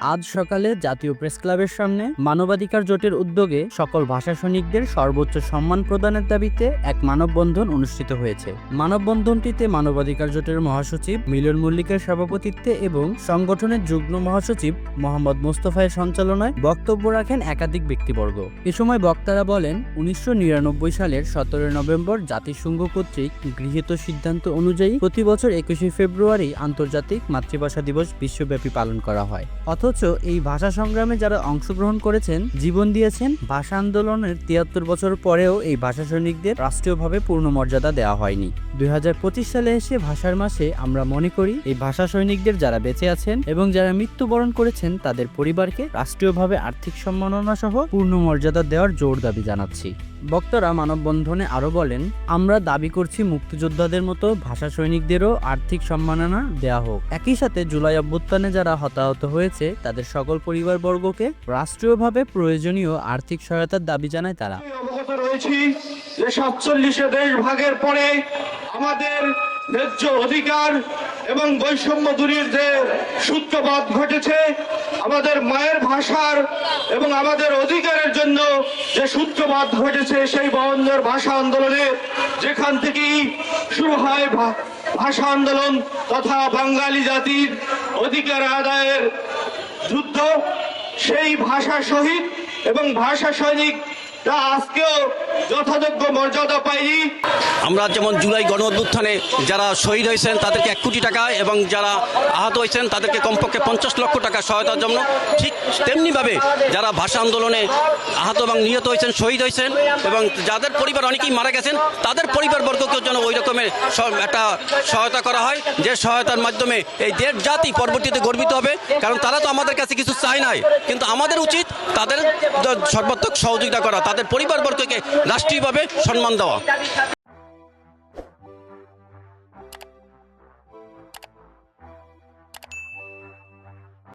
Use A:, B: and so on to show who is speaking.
A: আজ সকালে জাতীয় প্রেস ক্লাবের সামনে মানবাধিকার জোটের উদ্যোগে সকল ভাষা সৈনিকদের সর্বোচ্চ সম্মান প্রদানের দাবিতে এক মানববন্ধন অনুষ্ঠিত হয়েছে। মানববন্ধনটিতে মানবাধিকার জোটের মহাসচিব মিলন মল্লিকের সভাপতিত্বে এবং সংগঠনের যুগ্ম মহাসচিব মোহাম্মদ মোস্তফায়ের সঞ্চালনায় বক্তব্য রাখেন একাধিক ব্যক্তিবর্গ। এ সময় বক্তারা বলেন, উনিশশো নিরানব্বই সালের সতেরো নভেম্বর জাতিসংঘ কর্তৃক গৃহীত সিদ্ধান্ত অনুযায়ী প্রতি বছর একুশে ফেব্রুয়ারি আন্তর্জাতিক মাতৃভাষা দিবস বিশ্বব্যাপী পালন করা হয়। অথচ এই ভাষা সংগ্রামে যারা অংশগ্রহণ করেছেন, জীবন দিয়েছেন, ভাষা আন্দোলনের তিয়াত্তর বছর পরেও এই ভাষা সৈনিকদের রাষ্ট্রীয়ভাবে পূর্ণ মর্যাদা দেওয়া হয়নি। দুই হাজার পঁচিশ সালে এসে ভাষার মাসে আমরা মনে করি, এই ভাষা সৈনিকদের যারা বেঁচে আছেন এবং যারা মৃত্যুবরণ করেছেন, তাদের পরিবারকে রাষ্ট্রীয়ভাবে আর্থিক সম্মাননা সহ পূর্ণ মর্যাদা দেওয়ার জোর দাবি জানাচ্ছি। বক্তারা মানববন্ধনে আরও বলেন, আমরা দাবি করছি মুক্তিযোদ্ধাদের মতো ভাষা সৈনিকদেরও আর্থিক সম্মাননা দেওয়া হোক। একই সাথে জুলাই অভ্যুত্থানে যারা হতাহত হয়েছে তাদের সকল পরিবারবর্গকে রাষ্ট্রীয়ভাবে প্রয়োজনীয় আর্থিক সহায়তার দাবি জানায় তারা।
B: অবগত রয়েছি যে সাতচল্লিশে দেশ ভাগের পরে আমাদের ন্যায্য অধিকার এবং বৈষম্য দূরের যে সূত্রপাত ঘটেছে, আমাদের মায়ের ভাষার এবং আমাদের অধিকারের জন্য যে সূত্রপাত ঘটেছে সেই বন্ধের ভাষা আন্দোলনে যেখান থেকেই শুরু হয় ভাষা আন্দোলন তথা বাঙালি জাতির অধিকার আদায়ের যুদ্ধ সেই ভাষা শহীদ এবং ভাষা সৈনিকরা আজকেও যথাযোগ্য মর্যাদা পায়নি।
C: আমরা যেমন জুলাই গণ অভ্যুত্থানে যারা শহীদ হয়েছেন, তাদেরকে এক কোটি টাকা এবং যারা আহত হয়েছেন, তাদেরকে কমপক্ষে পঞ্চাশ লক্ষ টাকা সহায়তার জন্য ঠিক তেমনিভাবে যারা ভাষা আন্দোলনে আহত এবং নিহত হয়েছেন, শহীদ হয়েছেন এবং যাদের পরিবার অনেকেই মারা গেছেন, তাদের পরিবারবর্গকেও যেন ওই রকমের একটা সহায়তা করা হয়, যে সহায়তার মাধ্যমে এই দেশ জাতি পরবর্তীতে গর্বিত হবে, কারণ তারা তো আমাদের কাছে কিছু চায় নাই। কিন্তু আমাদের উচিত তাদের সর্বাত্মক সহযোগিতা করা, তাদের পরিবারবর্গকে রাষ্ট্রীয়ভাবে সম্মান দেওয়া।